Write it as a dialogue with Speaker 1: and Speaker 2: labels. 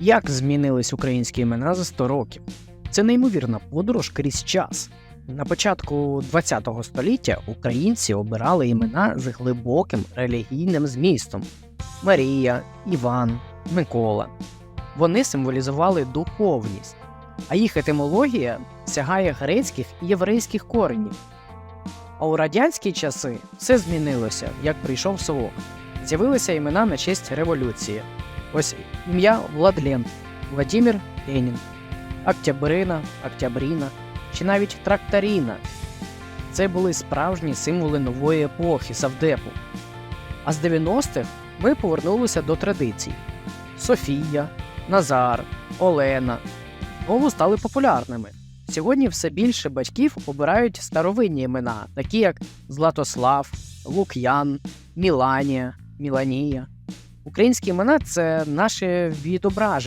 Speaker 1: Як змінились українські імена за 100 років? Це неймовірна подорож крізь час. На початку ХХ століття українці обирали імена з глибоким релігійним змістом: Марія, Іван, Микола. Вони символізували духовність, а їх етимологія сягає грецьких і єврейських коренів. А у радянські часи все змінилося, як прийшов совок. З'явилися імена на честь революції. Ось ім'я Владлен, Владимир Ленін, Октябрина, Октябріна чи навіть Тракторіна. Це були справжні символи нової епохи Савдепу. А з 90-х ми повернулися до традицій: Софія, Назар, Олена знову стали популярними. Сьогодні все більше батьків обирають старовинні імена, такі як Златослав, Лук'ян, Міланія, Міланія. Українські імена це наше відображення.